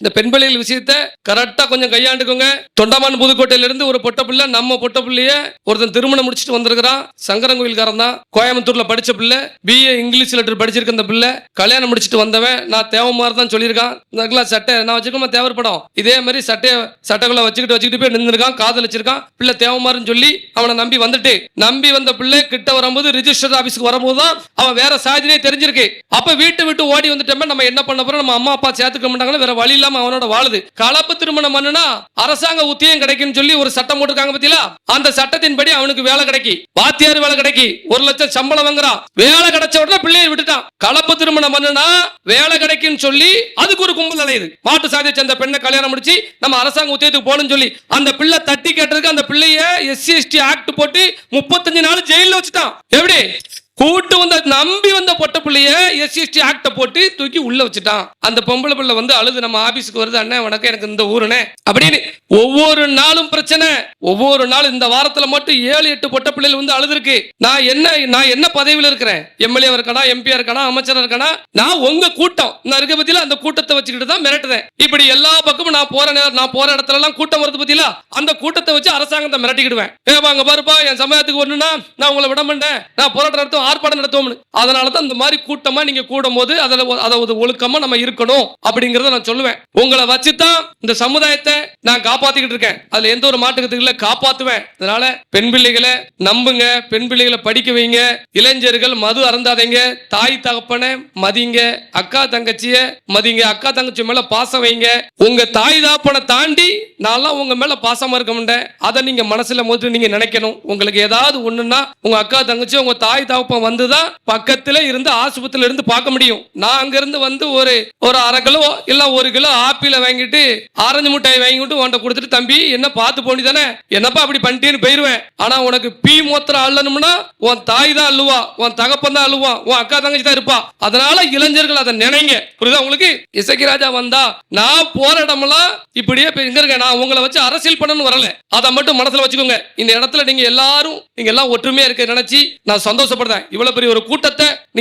இந்த பெண் பிள்ளைகள் விஷயத்த கரெக்டா கொஞ்சம் கையாண்டுக்கோங்க. தொண்டமான் புதுக்கோட்டையில இருந்து ஒரு பொட்ட பிள்ளை நம்ம பொட்ட பிள்ளைய ஒருத்தன் திருமணம் முடிச்சுட்டு வந்திருக்கிறான். சங்கரங்கோயில்காரன் தான். கோயம்புத்தூர்ல படிச்ச பிள்ளை பிஏ இங்கிலீஷ் லெட்டர் படிச்சிருக்க அந்த பிள்ளை கல்யாணம் முடிச்சுட்டு வந்தவன். நான் தேவமாரி தான் சொல்லியிருக்கான். இந்த சட்டை நான் வச்சுக்கோமா தேவைப்படும் இதே மாதிரி சட்டையை சட்டைக்குள்ள வச்சுக்கிட்டு வச்சுக்கிட்டு போய் நின்றுருக்கான் காதலிச்சிருக்கான். பிள்ளை தேவமாருன்னு சொல்லி அவனை நம்பி வந்துட்டு நம்பி வந்த பிள்ளை கிட்ட வரும்போது ரிஜிஸ்டர் ஆபீஸ்க்கு வரும்போது தான் அவன் வேற சாதினே தெரிஞ்சிருக்கு. அப்ப வீட்டை விட்டு ஓடி வந்துட்டோமே நம்ம என்ன பண்ண போறோம்? நம்ம அம்மா அப்பா சேர்த்துக்க மாட்டாங்களா? வேற வழியில இல்லாம அவனோட வாழுது. கலப்பு திருமணம் பண்ணுனா அரசாங்க உத்தியம் கிடைக்கும் சொல்லி ஒரு சட்டம் போட்டிருக்காங்க பத்தியா அந்த சட்டத்தின்படி அவனுக்கு வேலை கிடைக்கி. வாத்தியார் வேலை கிடைக்கி. ஒரு லட்சம் சம்பளம் வாங்குறான். வேலை கிடைச்ச உடனே பிள்ளையை விட்டுட்டான். கலப்பு திருமணம் பண்ணுனா வேலை கிடைக்கும் சொல்லி அதுக்கு ஒரு கும்பல் அலையுது. மாட்டு சாதியை சேர்ந்த பெண்ணை கல்யாணம் முடிச்சு நம்ம அரசாங்க உத்தியத்துக்கு போகணும்னு சொல்லி அந்த பிள்ளை தட்டி கேட்டதுக்கு அந்த பிள்ளைய எஸ்சி எஸ்டி ஆக்ட் போட்டு முப்பத்தஞ்சு நாள் ஜெயில வச்சுட்டான். எப்படி? கூட்டு வந்த நம்பி பொட்ட பிள்ளைய எஸ்சிஎஸ்டி ஆக்ட போட்டு தூக்கி உள்ள வச்சுட்டான். அந்த பொம்பளை பிள்ளை வந்து அழுது நம்ம ஆபீஸ்க்கு வருது அண்ணன் உனக்கு எனக்கு இந்த ஊருனே அப்படின்னு ஒவ்வொரு நாளும் பிரச்சனை. ஒவ்வொரு நாளும் இந்த வாரத்துல மட்டும் ஏழு எட்டு பொட்ட பிள்ளைகள் வந்து அழுதுருக்கு. நான் என்ன நான் என்ன பதவியில் இருக்கிறேன்? எம்எல்ஏ இருக்கனா எம்பியா இருக்கனா அமைச்சர் இருக்கனா? நான் உங்க கூட்டம். நான் இருக்க பத்தியில அந்த கூட்டத்தை வச்சுக்கிட்டு தான் மிரட்டுறேன். இப்படி எல்லா பக்கமும் நான் போற நேரம் நான் போற இடத்துல எல்லாம் கூட்டம் வருது பத்தியில அந்த கூட்டத்தை வச்சு அரசாங்கத்தை மிரட்டிக்கிடுவேன். ஏ வாங்க பாருப்பா என் சமயத்துக்கு ஒண்ணுன்னா நான் உங்களை விட மாட்டேன். நான் போராட்டம் நடத்துவோம் ஆர்ப்பாட்டம் நடத்துவோம்னு. அதனால தான் இந்த மாதிரி கூட்டமா நீங்க கூடும் போது அதுல அதை ஒரு ஒழுக்கமா நம்ம இருக்கணும் அப்படிங்கறத நான் சொல்லுவேன். உங்களை வச்சு தான் இந்த சமுதாயத்தை நான் காப்பாத்திக்கிட்டு இருக்கேன். அதுல எந்த ஒரு மாட்டுக்கத்துக்கு இல்ல காப்பாத்துவேன். அதனால பெண் பிள்ளைகளை நம்புங்க பெண் பிள்ளைகளை படிக்க வைங்க இளைஞர்கள் மது அருந்தாதீங்க தாய் தகப்பனை மதிங்க அக்கா தங்கச்சிய மதிங்க அக்கா தங்கச்சி மேல பாசம் வைங்க. உங்க தாய் தகப்பனை தாண்டி நான்லாம் உங்க மேல பாசமா இருக்க மாட்டேன். அதை நீங்க மனசுல முதல்ல நீங்க நினைக்கணும். உங்களுக்கு ஏதாவது ஒண்ணுன்னா உங்க அக்கா தங்கச்சி உங்க தாய் தகப்பன் வந்துதான் பக்கத்துல இருந்து ஆஸ்பத்திரியில இருந்து பார்க்க முடியும். நான் அங்க இருந்து வந்து ஒரு ஒரு அரை கிலோ இல்ல ஒரு கிலோ ஆப்பிள வாங்கிட்டு ஆரஞ்சு மிட்டாய் வாங்கிட்டு உன்கிட்ட கொடுத்துட்டு தம்பி என்ன பார்த்து போனி தானே? என்னப்பா அப்படி பண்ணிட்டேன்னு போயிருவேன். ஆனா உனக்கு பி மூத்திரம் அள்ளணும்னா உன் தாய் தான் அள்ளுவா உன் தகப்பன் தான் அள்ளுவான் உன் அக்கா தங்கச்சி தான் இருப்பா. அதனால இளைஞர்கள் அதை நினைங்க. புரியுதா உங்களுக்கு? இசக்கி ராஜா வந்தா நான் போற இடமெல்லாம் இப்படியே போய் இங்க இருக்கேன் நான் உங்களை வச்சு அரசியல் பண்ணணும்னு வரல. அதை மட்டும் மனசுல வச்சுக்கோங்க. இந்த இடத்துல நீங்க எல்லாரும் நீங்க எல்லாம் ஒற்றுமையா இருக்க நினைச்சு நான் சந்தோஷப்படுறேன். இவ்வளவு பெரிய ஒரு கூட்டத்தை நீங்க